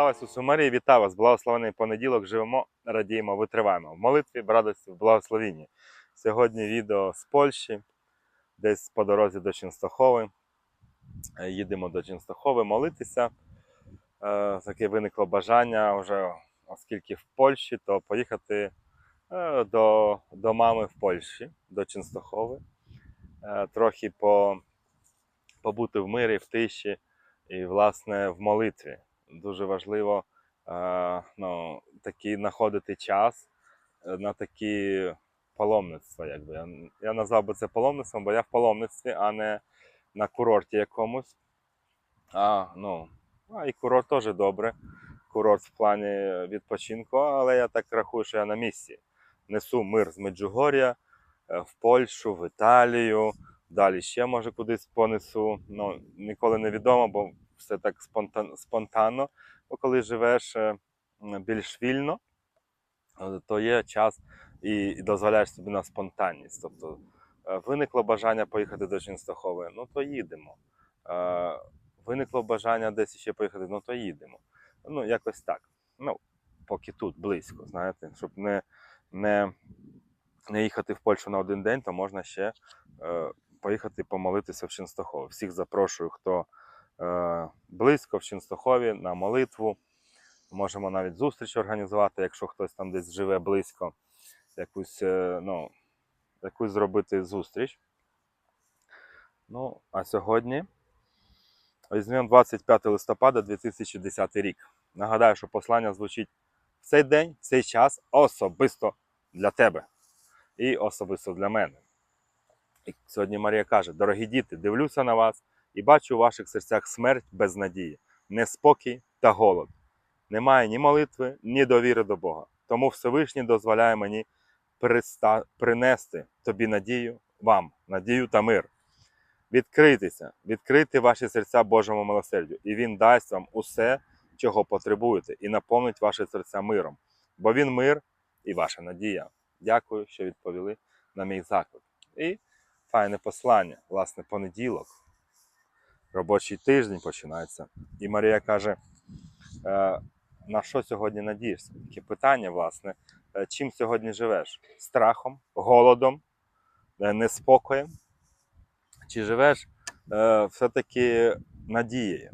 Слава Ісусу Марії, вітаю вас! Благословений понеділок. Живемо, радіємо, витриваємо. В молитві, в радості, в благословенні. Сьогодні відео з Польщі, десь по дорозі до Ченстохови. Е, Їдемо до Ченстохови молитися. Е, Таке виникло бажання вже, оскільки в Польщі, то поїхати е, до, до мами в Польщі, до Ченстохови. Е, Трохи по, побути в мирі, в тиші і, власне, в молитві дуже важливо е, ну, такі знаходити час е, на такі паломництва. Якби. Я, я назвав би це паломництвом, бо я в паломництві, а не на курорті якомусь. А, ну, а і курорт теж добре. Курорт в плані відпочинку, але я так рахую, що я на місці. Несу мир з Меджугор'я е, в Польщу, в Італію, далі ще може кудись понесу. Ну, ніколи не відомо, бо все так спонтанно. Бо коли живеш е, більш вільно, е, то є час і, дозволяєш собі на спонтанність. Тобто е, виникло бажання поїхати до Ченстохови, ну то їдемо. Виникло бажання десь ще поїхати, ну то їдемо. Ну, якось так. Ну, поки тут, близько, знаєте, щоб не, не, не їхати в Польщу на один день, то можна ще е, поїхати помолитися в Ченстохові. Всіх запрошую, хто близько в Ченстохові на молитву. Можемо навіть зустріч організувати, якщо хтось там десь живе близько, якусь, е, ну, якусь зробити зустріч. Ну, а сьогодні візьмемо 25 листопада 2010 рік. Нагадаю, що послання звучить в цей день, в цей час особисто для тебе і особисто для мене. І сьогодні Марія каже: дорогі діти, дивлюся на вас і бачу у ваших серцях смерть без надії, неспокій та голод. Немає ні молитви, ні довіри до Бога. Тому Всевишній дозволяє мені приста... принести тобі надію, вам, надію та мир. Відкритися, відкрити ваші серця Божому милосердю, і Він дасть вам усе, чого потребуєте, і наповнить ваші серця миром. Бо Він мир і ваша надія. Дякую, що відповіли на мій заклик. І файне послання, власне, понеділок. Робочий тиждень починається. І Марія каже: е, на що сьогодні надієшся? Таке питання, власне, Е, чим сьогодні живеш? Страхом, голодом, е, неспокоєм? Чи живеш все-таки надією?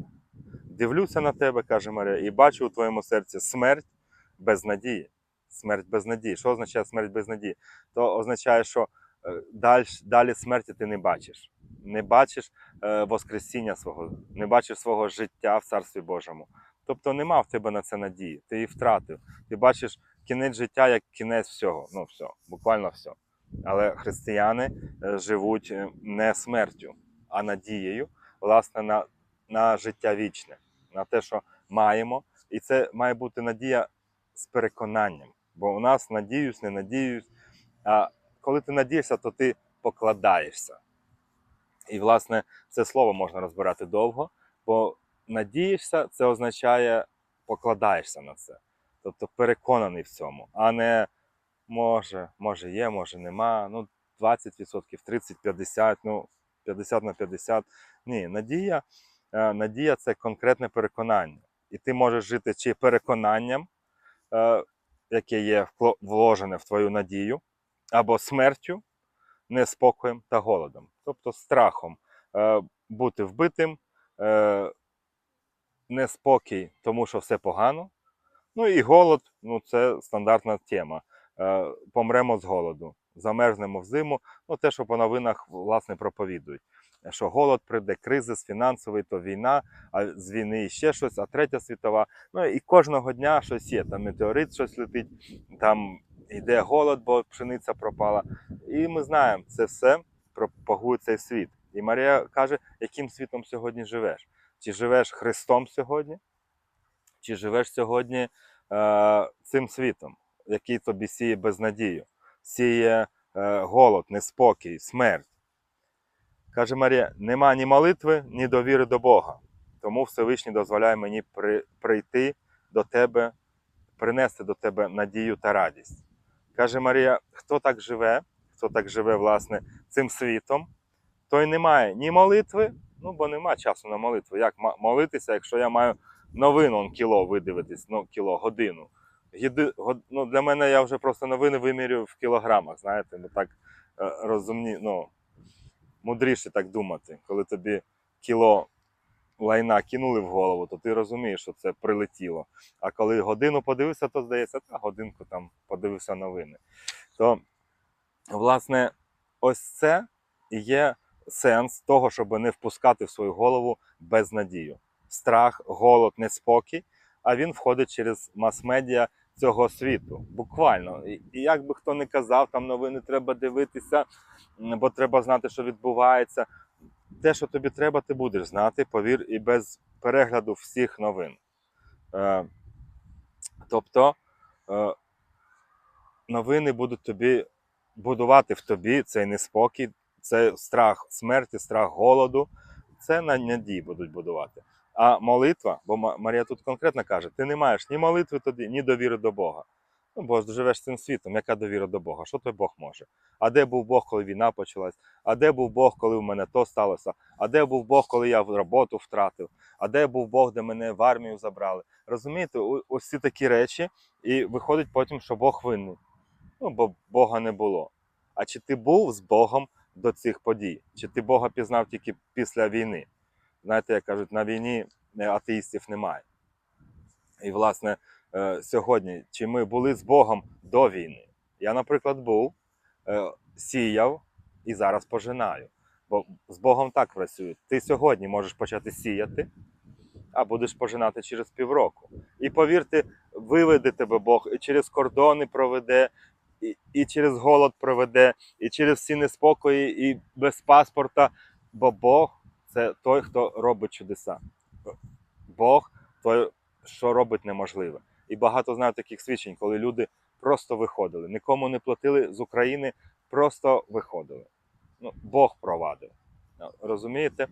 Дивлюся на тебе, каже Марія, і бачу у твоєму серці смерть без надії. Смерть без надії. Що означає смерть без надії? То означає, що далі, далі смерті ти не бачиш. Не бачиш е, Воскресіння свого, не бачиш свого життя в Царстві Божому. Тобто нема в тебе на це надії, ти її втратив. Ти бачиш кінець життя як кінець всього. Ну, все, буквально все. Але християни е, живуть е, не смертю, а надією, власне, на, на життя вічне, на те, що маємо. І це має бути надія з переконанням. Бо у нас надіюсь, не надіюсь. А коли ти надієшся, то ти покладаєшся. І, власне, це слово можна розбирати довго, бо надієшся, це означає покладаєшся на це. Тобто переконаний в цьому, а не може, може є, може нема. Ну, 20%, 30, 50, ну 50 на 50. Ні, надія, е, надія це конкретне переконання. І ти можеш жити чи переконанням, е, яке є вложене в твою надію, або смертю, неспокоєм та голодом, тобто страхом е, бути вбитим, е, неспокій, тому що все погано. Ну і голод ну це стандартна тема. Е, помремо з голоду, замерзнемо в зиму. Ну те, що по новинах власне проповідують. Що голод прийде, кризис фінансовий, то війна, а з війни ще щось, а третя світова. Ну і кожного дня щось є. Там метеорит щось летить, там йде голод, бо пшениця пропала. І ми знаємо, це все пропагує цей світ. І Марія каже, яким світом сьогодні живеш? Чи живеш Христом сьогодні, чи живеш сьогодні е, цим світом, який тобі сіє безнадію, сіє е, голод, неспокій, смерть. Каже Марія: нема ні молитви, ні довіри до Бога. Тому Всевишній дозволяє мені при, прийти до тебе, принести до тебе надію та радість. Каже Марія: хто так живе, хто так живе, власне, цим світом, той не має ні молитви, ну бо нема часу на молитву. Як молитися, якщо я маю новин он кіло видивитись, ну кіло, годину. Єди, год- ну, для мене я вже просто новини вимірюю в кілограмах, знаєте, ну так е, розумні, ну, мудріше так думати. Коли тобі кіло лайна кинули в голову, то ти розумієш, що це прилетіло. А коли годину подивився, то здається, та годинку там подивився новини. То, власне, ось це і є сенс того, щоб не впускати в свою голову безнадію. Страх, голод, неспокій, а він входить через мас-медіа цього світу. Буквально. І, як би хто не казав, там новини треба дивитися, бо треба знати, що відбувається. Те, що тобі треба, ти будеш знати, повір, і без перегляду всіх новин. Е, тобто е, новини будуть тобі будувати в тобі цей неспокій, це страх смерті, страх голоду. Це на надії будуть будувати. А молитва, бо Марія тут конкретно каже: ти не маєш ні молитви тоді, ні довіри до Бога. Ну, бо живеш цим світом, яка довіра до Бога? Що той Бог може? А де був Бог, коли війна почалась? А де був Бог, коли в мене то сталося? А де був Бог, коли я роботу втратив? А де був Бог, де мене в армію забрали? Розумієте, ось ці такі речі, і виходить потім, що Бог винний. Ну, бо Бога не було. А чи ти був з Богом до цих подій? Чи ти Бога пізнав тільки після війни? Знаєте, як кажуть, на війні е, атеїстів немає. І, власне, е, сьогодні, чи ми були з Богом до війни? Я, наприклад, був, е, сіяв і зараз пожинаю. Бо з Богом так працює. Ти сьогодні можеш почати сіяти, а будеш пожинати через півроку. І повірте, виведе тебе Бог, і через кордони проведе, і, і через голод проведе, і через всі неспокої, і без паспорта. Бо Бог це той, хто робить чудеса. Бог той, що робить неможливе. І багато знаю таких свідчень, коли люди просто виходили, нікому не платили з України, просто виходили. Ну, Бог провадив. Розумієте?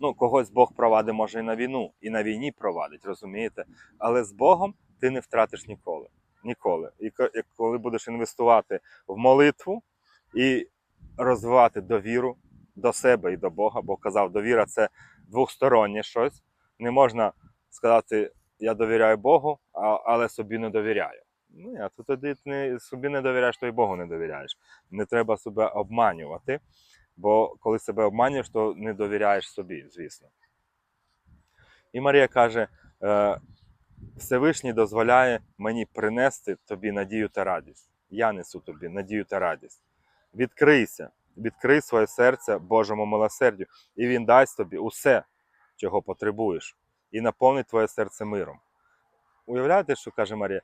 Ну, когось Бог провадить, може, і на війну, і на війні провадить, розумієте? Але з Богом ти не втратиш ніколи. Ніколи. І коли будеш інвестувати в молитву і розвивати довіру до себе і до Бога, бо казав, довіра це двостороннє щось. Не можна сказати, я довіряю Богу, але собі не довіряю. Ну, а то тоді ти собі не довіряєш, то й Богу не довіряєш. Не треба себе обманювати, бо коли себе обманюєш, то не довіряєш собі, звісно. І Марія каже: е, Всевишній дозволяє мені принести тобі надію та радість. Я несу тобі надію та радість. Відкрийся, відкрий своє серце Божому милосердю, і Він дасть тобі усе, чого потребуєш, і наповнить твоє серце миром. Уявляєте, що каже Марія?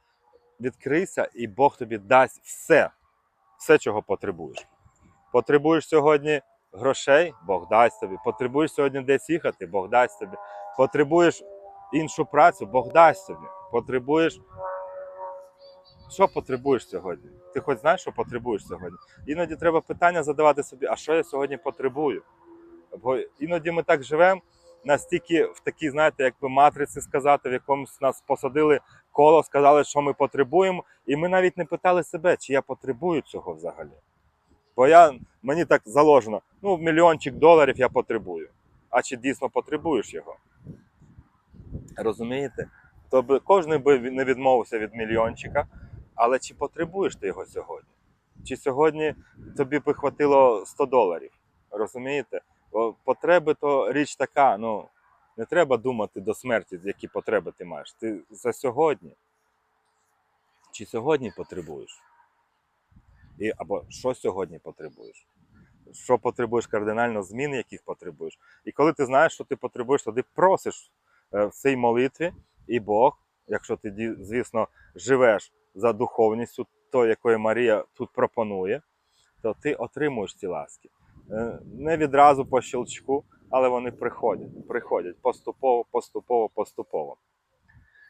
Відкрийся, і Бог тобі дасть все, все, чого потребуєш. Потребуєш сьогодні грошей, Бог дасть тобі. Потребуєш сьогодні десь їхати, Бог дасть тобі. Потребуєш іншу працю, Бог дасть тобі. Потребуєш. Що потребуєш сьогодні? Ти хоч знаєш, що потребуєш сьогодні? Іноді треба питання задавати собі, а що я сьогодні потребую? Бо іноді ми так живемо, настільки в такій, знаєте, якби матриці сказати, в якомусь нас посадили коло, сказали, що ми потребуємо, і ми навіть не питали себе, чи я потребую цього взагалі. Бо я, мені так заложено, ну, мільйончик доларів я потребую. А чи дійсно потребуєш його? Розумієте? То би кожен би не відмовився від мільйончика, але чи потребуєш ти його сьогодні? Чи сьогодні тобі би хватило 100 доларів? Розумієте? Потреби то річ така, ну не треба думати до смерті, які потреби ти маєш. Ти за сьогодні. Чи сьогодні потребуєш? І, або що сьогодні потребуєш? Що потребуєш кардинально змін, яких потребуєш. І коли ти знаєш, що ти потребуєш, тоді просиш е, в цій молитві, і Бог, якщо ти, звісно, живеш за духовністю, то, якої Марія тут пропонує, то ти отримуєш ці ласки. Е, Не відразу по щелчку, але вони приходять, приходять поступово, поступово, поступово.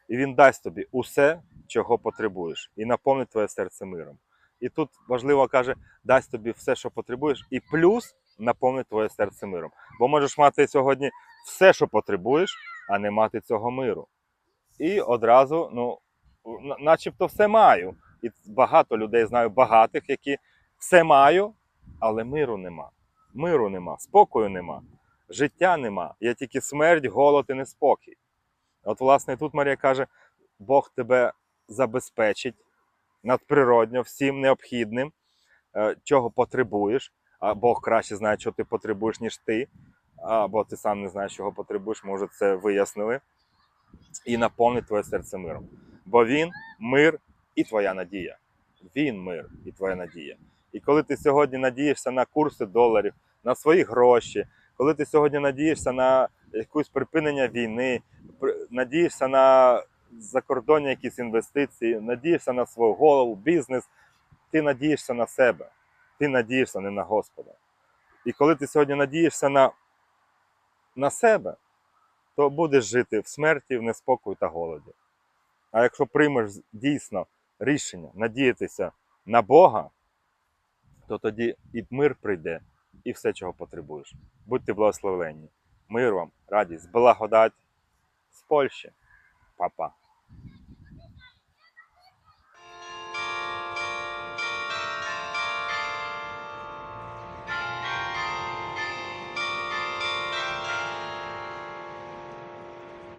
І він дасть тобі усе, чого потребуєш, і наповнить твоє серце миром. І тут важливо каже, дасть тобі все, що потребуєш, і плюс наповнить твоє серце миром. Бо можеш мати сьогодні все, що потребуєш, а не мати цього миру. І одразу, ну, начебто все маю. І багато людей знаю, багатих, які все маю, але миру нема. Миру нема, спокою нема, життя нема. Є тільки смерть, голод і неспокій. От, власне, тут Марія каже: Бог тебе забезпечить надприродньо всім необхідним, е, чого потребуєш. А Бог краще знає, що ти потребуєш, ніж ти. Або ти сам не знаєш, чого потребуєш, може, це вияснили. І наповнить твоє серце миром. Бо він мир і твоя надія. Він мир і твоя надія. І коли ти сьогодні надієшся на курси доларів, на свої гроші, коли ти сьогодні надієшся на якусь припинення війни, надієшся на закордонні якісь інвестиції, надієшся на свою голову, бізнес, ти надієшся на себе, ти надієшся не на Господа. І коли ти сьогодні надієшся на, на себе, то будеш жити в смерті, в неспокої та голоді. А якщо приймеш дійсно рішення надіятися на Бога, то тоді і мир прийде, і все, чого потребуєш. Будьте благословенні. Мир вам, радість, благодать з Польщі. Па-па.